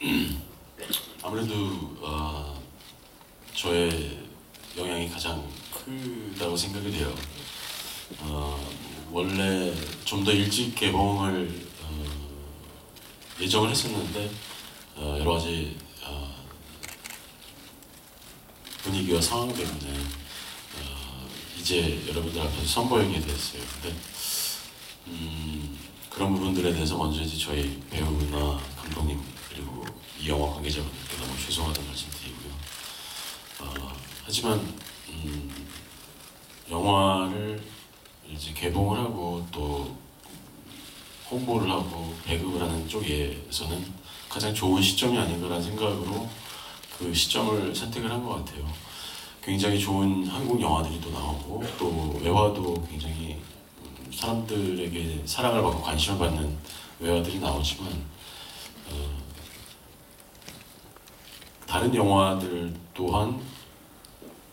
아무래도 어, 저의 영향이 가장 크다고 생각이 돼요. 어, 원래 좀 더 일찍 개봉을 어, 예정을 했었는데 어, 여러 가지 어, 분위기와 상황 때문에 어, 이제 여러분들 앞에서 선보이게 됐어요. 근데 음, 그런 부분들에 대해서 먼저 이제 저희 배우나 감독님 그리고 이 영화 관계자분들께 너무 죄송하다는 말씀드리고요. 어, 하지만 음, 영화를 이제 개봉을 하고 또 홍보를 하고 배급을 하는 쪽에서는 가장 좋은 시점이 아닌가라는 생각으로 그 시점을 선택을 한 것 같아요. 굉장히 좋은 한국 영화들이 또 나오고 또 외화도 굉장히 음, 사람들에게 사랑을 받고 관심을 받는 외화들이 나오지만 어, 다른 영화들 또한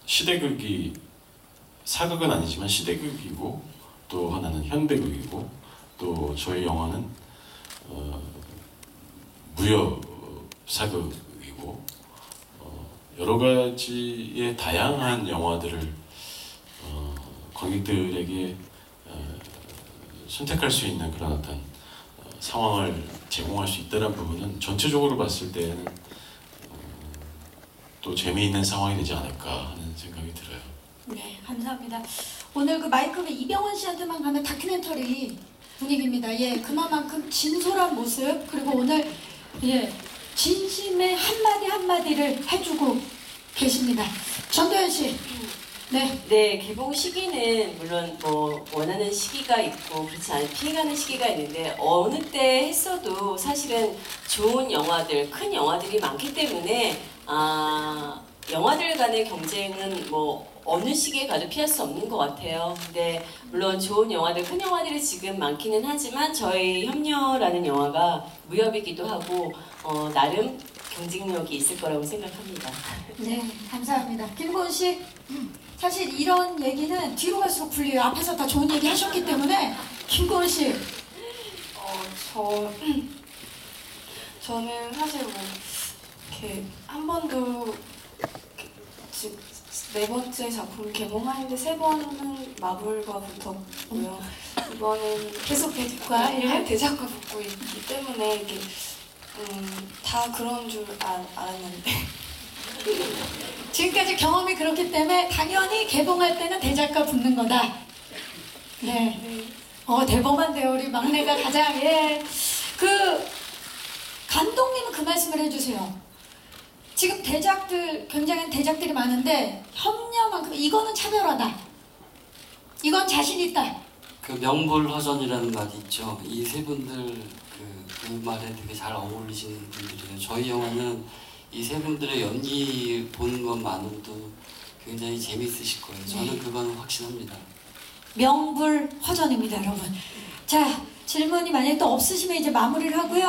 시대극이 사극은 아니지만 시대극이고 또 하나는 현대극이고 또 저희 영화는 어, 무협 사극이고 어, 여러 가지의 다양한 영화들을 어, 관객들에게 어, 선택할 수 있는 그런 어떤 어, 상황을 제공할 수 있다는 부분은 전체적으로 봤을 때는 어, 또 재미있는 상황이 되지 않을까 하는 생각이 들어요. 네, 감사합니다. 오늘 그 마이크가 이병헌 씨한테만 가는 다큐멘터리 분위기입니다. 예, 그만큼 진솔한 모습 그리고 오늘 예 진심의 한마디 한마디를 해주고 계십니다. 전도연 씨, 네, 네, 개봉 시기는 물론 뭐 원하는 시기가 있고 그렇지 않은 피해가는 시기가 있는데 어느 때 했어도 사실은 좋은 영화들, 큰 영화들이 많기 때문에 아 영화들 간의 경쟁은 뭐 어느 시기에 가도 피할 수 없는 것 같아요. 근데 물론 좋은 영화들, 큰 영화들이 지금 많기는 하지만 저희 협녀라는 영화가 무협이기도 하고 어, 나름 경쟁력이 있을 거라고 생각합니다. 네, 감사합니다. 김고은 씨, 음, 사실 이런 얘기는 뒤로 갈수록 불리해요. 앞에서 다 좋은 얘기 하셨기 때문에 김고은 씨, 어, 저 저는 사실 뭐 이렇게 한 번도 이렇게 지- 네 번째 작품 개봉하는데 세 번은 마블과 붙었고요. 이번엔 계속 대국과 네, 대작과 붙고 있기 때문에 이게 음, 다 그런 줄 알, 알았는데 지금까지 경험이 그렇기 때문에 당연히 개봉할 때는 대작가 붙는 거다. 네. 네, 어, 대범한데요. 우리 막내가 가장, 예. 그, 감독님은 그 말씀을 해주세요. 지금 대작들, 굉장한 대작들이 많은데, 협녀만큼, 이거는 차별하다. 이건 자신 있다. 그 명불허전이라는 말이 있죠. 이 세 분들 그, 그 말에 되게 잘 어울리시는 분들이에요. 저희 영화는 이 세 분들의 연기 보는 것만으로도 굉장히 재밌으실 거예요. 저는 그건 확신합니다. 명불허전입니다, 여러분. 자, 질문이 만약에 또 없으시면 이제 마무리를 하고요.